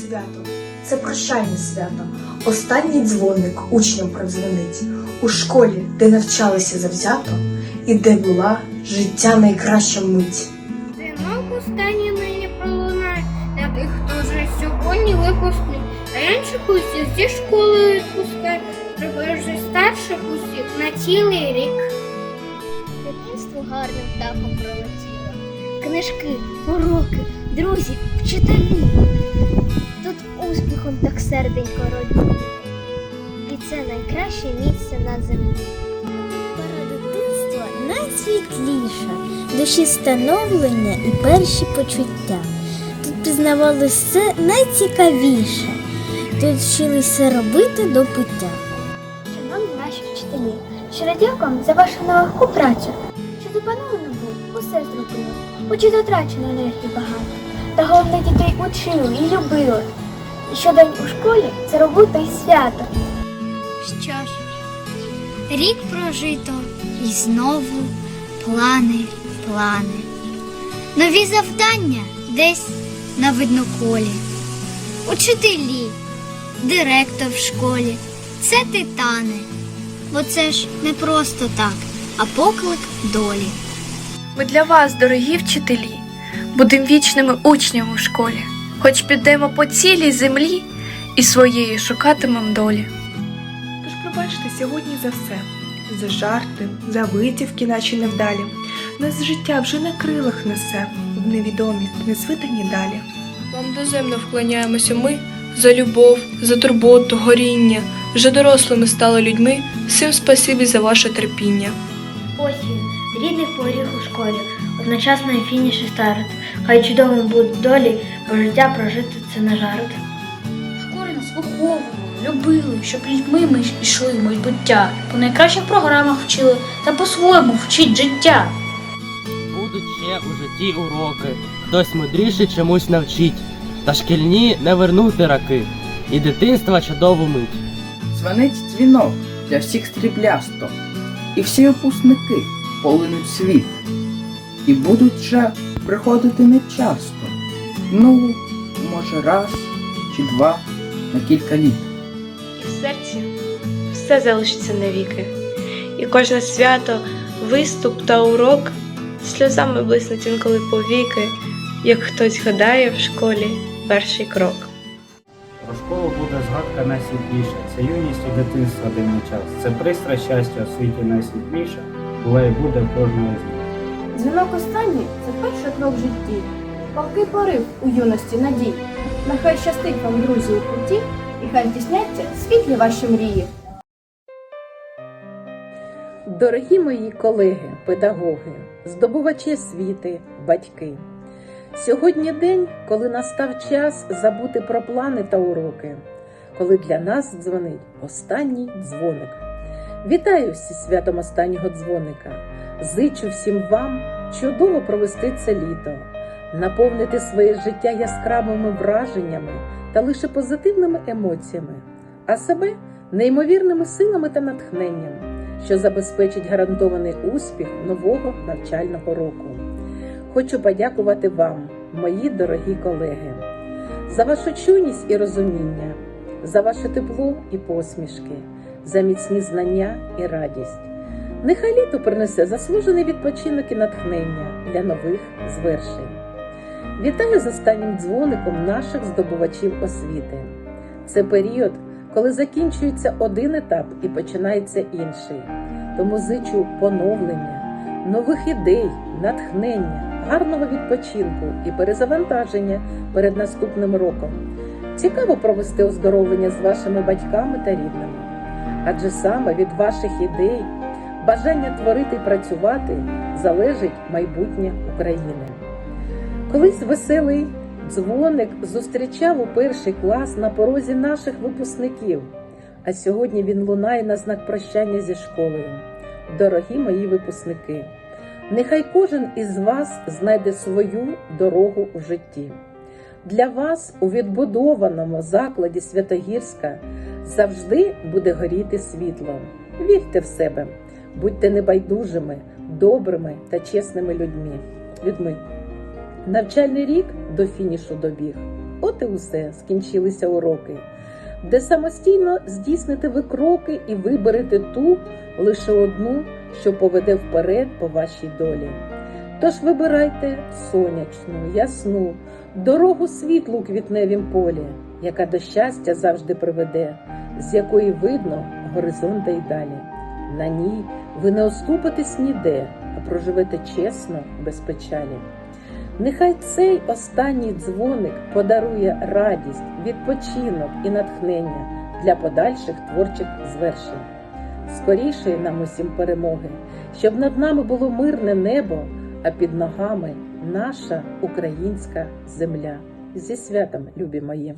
свято, це прощальне свято. Останній дзвоник учням продзвонить у школі, де навчалися завзято, і де була життя найкраща мить. Дзвінок останній нині пролунає для тих, хто вже сьогодні випускний. Раніше усіх зі школи відпускає, треба вже старших усіх на цілий рік. Дитинство гарним птахом пролетіло. Книжки, уроки, друзі, вчителі. Тут успіхом так серденько родні. І це найкраще місце на землі. Пора дитинства найсвітліша, душі становлення і перші почуття. Тут пізнавалось все найцікавіше. Тут вчилися робити до пиття. Шановні наші вчителі, щиро дякуємо за вашу нелегку працю. Що запановано був, усе зробили. Учить втрачено енергії багато. Та головне дітей учили і любили. І щодень у школі це робота і свято. Що ж, рік прожито і знову плани, плани. Нові завдання десь на видноколі. Учителі, директор в школі це титани. Бо це ж не просто так, а поклик долі. Ми для вас, дорогі вчителі, будемо вічними учнями в школі, хоч підемо по цілій землі і своєї шукатимем долі. Тож пробачте сьогодні за все, за жарти, за витівки, наче невдалі. Нас життя вже на крилах несе в невідомі, незвидані далі. Вам доземно вклоняємося ми за любов, за турботу, горіння. Вже дорослими стали людьми. Всім спасибі за ваше терпіння. Ось він, рідний поріг у школі, одночасно і фініш і старт. Хай чудовим будуть долі, бо життя прожити це не жарт. В школі нас виховували, любили, щоб людьми ми йшли в майбуття, по найкращих програмах вчили та по-своєму вчить життя. Будуть ще у житті уроки, хтось мудріше чомусь навчить, та шкільні не вернути раки, і дитинства чудову мить. Дзвонить дзвінок для всіх стріблясто, і всі випускники полинуть світ, і будуть вже приходити не часто, ну, може, раз чи два на кілька літ. І в серці все залишиться навіки. І кожне свято, виступ та урок сльозами блиснуть інколи повіки, як хтось гадає в школі перший крок. Про школу буде згадка найсвітліша. Це юність і дитинство дивний час. Це пристра щастя у світі найсвітліша, була і буде в кожної з них. Дзвінок останній це перший крок в житті. Палкий порив у юності надій. Нехай щастить вам, друзі, у путі, і хай тісняться світлі ваші мрії. Дорогі мої колеги, педагоги, здобувачі освіти, батьки. Сьогодні день, коли настав час забути про плани та уроки, коли для нас дзвонить останній дзвоник. Вітаю всі святом останнього дзвоника. Зичу всім вам чудово провести це літо, наповнити своє життя яскравими враженнями та лише позитивними емоціями, а себе неймовірними силами та натхненням що забезпечить гарантований успіх нового навчального року. Хочу подякувати вам, мої дорогі колеги, за вашу чуйність і розуміння, за ваше тепло і посмішки, за міцні знання і радість. Нехай літо принесе заслужений відпочинок і натхнення для нових звершень. Вітаю з останнім дзвоником наших здобувачів освіти. Це період, коли закінчується один етап і починається інший. Тому зичу поновлення, нових ідей, натхнення, гарного відпочинку і перезавантаження перед наступним роком. Цікаво провести оздоровлення з вашими батьками та рідними. Адже саме від ваших ідей, бажання творити і працювати залежить майбутнє України. Колись веселий дзвоник зустрічав у перший клас на порозі наших випускників, а сьогодні він лунає на знак прощання зі школою. Дорогі мої випускники, нехай кожен із вас знайде свою дорогу у житті. Для вас у відбудованому закладі Святогірська завжди буде горіти світло. Вірте в себе, будьте небайдужими, добрими та чесними людьми. людьми. Навчальний рік до фінішу добіг. от і усе, скінчилися уроки, де самостійно здійсните ви кроки і виберете ту лише одну, що поведе вперед по вашій долі. Тож вибирайте сонячну, ясну, дорогу світлу у квітневім полі, яка до щастя завжди приведе, з якої видно горизонта й далі. На ній ви не оступитесь ніде, а проживете чесно, без печалі. Нехай цей останній дзвоник подарує радість, відпочинок і натхнення для подальших творчих звершень. Скорішої нам усім перемоги, щоб над нами було мирне небо, а під ногами наша українська земля. Зі святом, любі мої!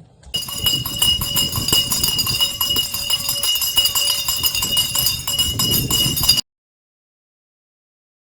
you